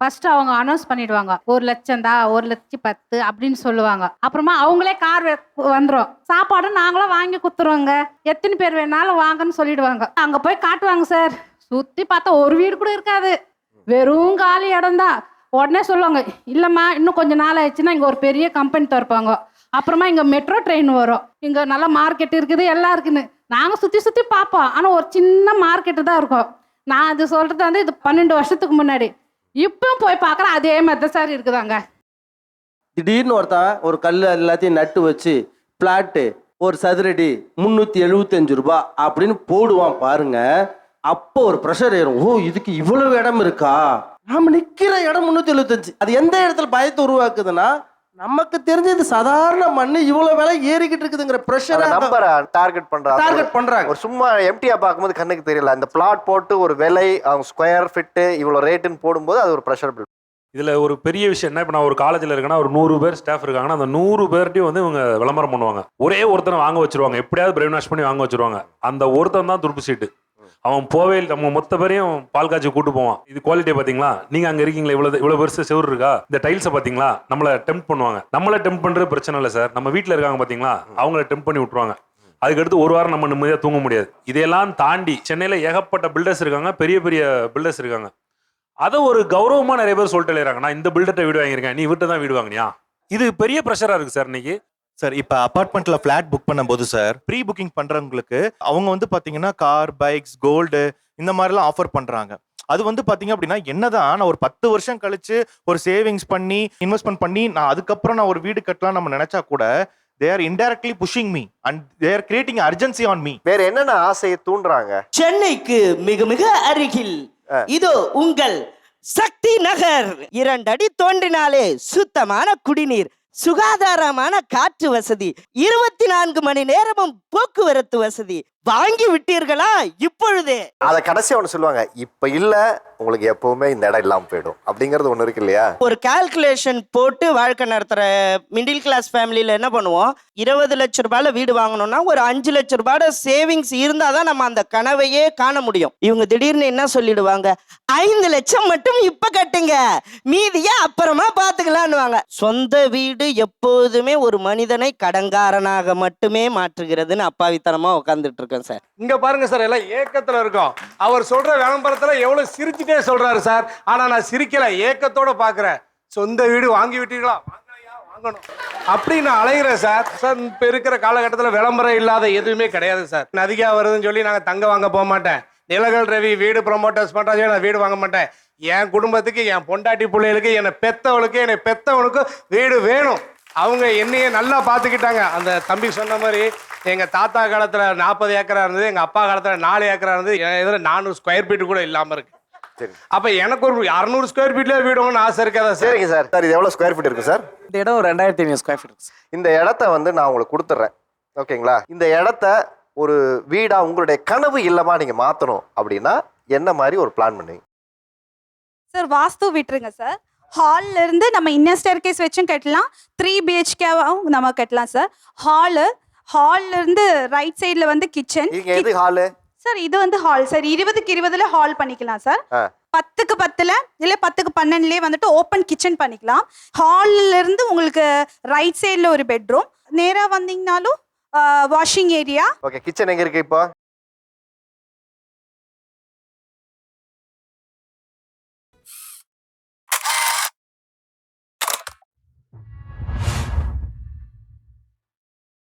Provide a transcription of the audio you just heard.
First அவங்க announce பண்ணிடுவாங்க. ஒரு லட்சம் தான் ஒரு லட்சத்தி பத்து அப்படின்னு சொல்லுவாங்க. அப்புறமா அவங்களே கார் வந்துடும் சாப்பாடு நாங்களும் வாங்கி குத்துருவோங்க எத்தனை பேர் வேணாலும் வாங்கன்னு சொல்லிடுவாங்க. அங்க போய் காட்டுவாங்க சார் சுத்தி பார்த்தா ஒரு வீடு கூட இருக்காது. வெறும் காலி இடம் தான். உடனே சொல்லுவாங்க இல்லைம்மா இன்னும் கொஞ்ச நாள் ஆயிடுச்சுன்னா இங்கே ஒரு பெரிய கம்பெனி திறப்பாங்க. அப்புறமா இங்கே மெட்ரோ ட்ரெயின் வரும். இங்கே நல்ல மார்க்கெட் இருக்குது எல்லாம் இருக்குன்னு. நாங்கள் சுற்றி சுற்றி பார்ப்போம். ஆனால் ஒரு சின்ன மார்க்கெட்டு தான் இருக்கும். நான் அது சொல்கிறது வந்து இது பன்னெண்டு வருஷத்துக்கு முன்னாடி. இப்பவும் போய் பார்க்குறேன் அதே மாதிரி தான் சார் இருக்குதாங்க. திடீர்னு ஒருத்தன் ஒரு கல் எல்லாத்தையும் நட்டு வச்சு பிளாட்டு ஒரு சதுரடி முந்நூற்றி எழுபத்தஞ்சு ரூபா அப்படின்னு போடுவான் பாருங்க. அப்போ ஒரு ப்ரெஷர் ஏறும். ஓ இதுக்கு இவ்வளவு இடம் இருக்கா? நாம நிற்கிற இடம் முந்நூற்றி எழுபத்தஞ்சு அது எந்த இடத்துல பயத்தை உருவாக்குதுன்னா நமக்கு தெரிஞ்சது சாதாரண மண்ணு இவ்வளவு விலை ஏறிக்கிட்டு இருக்குதுங்கிற ப்ரெஷர் நம்பரை டார்கெட் பண்றாங்க. டார்கெட் பண்றாங்க. ஒரு சும்மா எம்டியா பார்க்கும்போது கண்ணுக்கு தெரியல. அந்த பிளாட் போட்டு ஒரு விலை அவங்க ஸ்கொயர் ஃபிட்டு இவ்வளோ ரேட்டுன்னு போடும்போது அது ஒரு ப்ரெஷர் பில் இதில் ஒரு பெரிய விஷயம் என்ன? இப்போ நான் ஒரு காலேஜில் இருக்கேன்னா ஒரு நூறு பேர் ஸ்டாஃப் இருக்காங்கன்னா அந்த நூறு பேர்ட்டையும் வந்து இவங்க விளம்பரம் பண்ணுவாங்க. ஒரே ஒருத்தனை வாங்க வச்சிருவாங்க. எப்படியாவது பிரெயின் வாஷ் பண்ணி வாங்க வச்சிருவாங்க. அந்த ஒருத்தன் தான் துருப்பு சீட்டு. அவன் போவே நம்ம மொத்த பேரையும் பால் காய்ச்சி கூட்டு போவான். இது குவாலிட்டியை பார்த்தீங்களா நீங்கள் அங்கே இருக்கீங்களா? இவ்வளோ இவ்வளோ பெருசு செவ்வறு இருக்கா? இந்த டைல்ஸை பார்த்தீங்களா நம்மளை டெம்ப் பண்ணுவாங்க. நம்மளை டெம்ப் பண்றது பிரச்சனை இல்லை சார் நம்ம வீட்டில் இருக்காங்க பார்த்தீங்களா அவங்கள டெம்ப் பண்ணி விட்ருவாங்க அதுக்கடுத்து ஒரு வாரம் நம்ம நிம்மதியாக தூங்க முடியாது. இதையெல்லாம் தாண்டி சென்னையில் ஏகப்பட்ட பில்டர்ஸ் இருக்காங்க பெரிய பெரிய பில்டர்ஸ் இருக்காங்க. அதை ஒரு கௌரவமா நிறைய பேர் சொல்லிட்டு நான் இந்த பில்டர்ட்ட வீடு வாங்கியிருக்கேன். நீ வீட்டை தான் வீடு வாங்கினியா? இது பெரிய ப்ரெஷராக இருக்கு சார் இன்னைக்கு. சார் இப்போ அபார்ட்மெண்ட்ல ஃபிளாட் புக் பண்ணும்போது சார் ப்ரீ புக்கிங் பண்றவங்களுக்கு அவங்க வந்து பாத்தீங்கன்னா கார் பைக்ஸ் கோல்டு இந்த மாதிரிலாம் ஆஃபர் பண்றாங்க. அது வந்து பாத்தீங்க அப்படின்னா என்னதான் நான் ஒரு பத்து வருஷம் கழிச்சு ஒரு சேவிங்ஸ் பண்ணி இன்வெஸ்ட்மெண்ட் பண்ணி நான் அதுக்கப்புறம் நான் ஒரு வீடு கட்டலாம் நம்ம நினைச்சா கூட they are indirectly pushing me and they are creating urgency on me வேற என்னென்ன ஆசையை தூண்டுறாங்க? சென்னைக்கு மிக மிக அருகில் இதோ உங்கள் சக்தி நகர். இரண்டடி தோன்றினாலே சுத்தமான குடிநீர். சுகாதாரமான காற்று வசதி இருபத்தி நான்கு மணி நேரமும் போக்குவரத்து வசதி. வாங்கி விட்டீர்களா இப்பொழுதே? அதை கடைசி ஒன்று சொல்லுவாங்க இப்போ இல்லை உங்களுக்கு எப்பவுமே இந்த இடம் இல்லாமல் போயிடும். அப்படிங்கிறது ஒன்று இருக்கு இல்லையா? ஒரு கால்குலேஷன் போட்டு வாழ்க்கை நடத்துற மிடில் கிளாஸ் ஃபேமிலியில என்ன பண்ணுவோம்? இருபது லட்ச ரூபாயில வீடு வாங்கணும்னா ஒரு அஞ்சு லட்ச ரூபாயோட சேவிங்ஸ் இருந்தாதான் நம்ம அந்த கனவையே காண முடியும். இவங்க திடீர்னு என்ன சொல்லிடுவாங்க? ஐந்து லட்சம் மட்டும் இப்ப கட்டுங்க. மீதிய அப்புறமா பாத்துக்கலான்னுவாங்க. சொந்த வீடு எப்போதுமே ஒரு மனிதனை கடங்காரனாக மட்டுமே மாற்றுகிறதுன்னு அப்பாவித்தனமா உட்காந்துட்டு இருக்கேன் சார். இங்க பாருங்க சார் எல்லாம் ஏக்கத்துல இருக்கோம். அவர் சொல்ற விளம்பரத்துல எவ்வளவு சிரிச்சுட்டே சொல்றாரு சார். ஆனா நான் சிரிக்கல ஏக்கத்தோட பாக்குறேன். சொந்த வீடு வாங்கி விட்டீங்களா வாங்கணும். அப்படி நான் அலைகிறேன் சார். சார் இப்ப இருக்கிற காலகட்டத்தில் விளம்பரம் இல்லாத எதுவுமே கிடையாது சார். நதிகா வருதுன்னு சொல்லி நாங்க தங்க வாங்க போக மாட்டேன். நிலகல் ரவி வீடு ப்ரொமோட்டர்ஸ் பண்றாங்க நான் வீடு வாங்க மாட்டேன். என் குடும்பத்துக்கு என் பொண்டாட்டி பிள்ளைகளுக்கு என்னை பெத்தவளுக்கு என்னை பெத்தவனுக்கு வீடு வேணும். அவங்க என்னையே நல்லா பார்த்துக்கிட்டாங்க அந்த தம்பி சொன்ன மாதிரி எங்கள் தாத்தா காலத்தில் நாற்பது ஏக்கரா இருந்தது எங்கள் அப்பா காலத்தில் நாலு ஏக்கரா இருந்தது. இதில் நானூறு ஸ்கொயர் ஃபீட் கூட இல்லாமல் இருக்கு. சரி. அப்போ எனக்கு ஒரு அறநூறு ஸ்கொயர் ஃபீட்ல வீடு ஆசை இருக்காதா சார்? சரிங்க சார். சார் இது எவ்வளோ ஸ்கொயர் ஃபீட் இருக்கு சார்? இந்த இடம் ஒரு ரெண்டாயிரத்தி ஐநூறு ஸ்கொயர் ஃபீட் இந்த இடத்த வந்து நான் உங்களுக்கு கொடுத்துட்றேன். ஓகேங்களா? இந்த இடத்த ஒரு வீடா உங்களுடைய கனவு இல்லமா நீங்க மாத்தணும் அப்படின்னா என்ன மாதிரி ஒரு பிளான் பண்ணுவீங்க? சார் வாஸ்து விட்டுருங்க சார். ஹால்ல இருந்து நம்ம இன்னர் ஸ்டேர் கேஸ் வச்சும் கட்டலாம். த்ரீ பிஹெச்கேவும் நம்ம கட்டலாம் சார். ஹாலு ஹால்ல இருந்து ரைட் சைடில் வந்து கிச்சன் இங்க எது ஹாலு சார் இது வந்து ஹால் சார் இருபதுக்கு இருபதுல ஹால் பண்ணிக்கலாம் சார் ஆ. பத்துக்கு பத்துல இல்ல பத்துக்கு பன்னெண்டுலயே வந்துட்டு ஓப்பன் கிச்சன் பண்ணிக்கலாம். ஹால்ல இருந்து உங்களுக்கு ரைட் சைடில் ஒரு பெட்ரூம் நேரா வந்தீங்கனாலும் வாஷிங் ஏரியா ஓகே கிச்சன் எங்க இருக்கு இப்போ?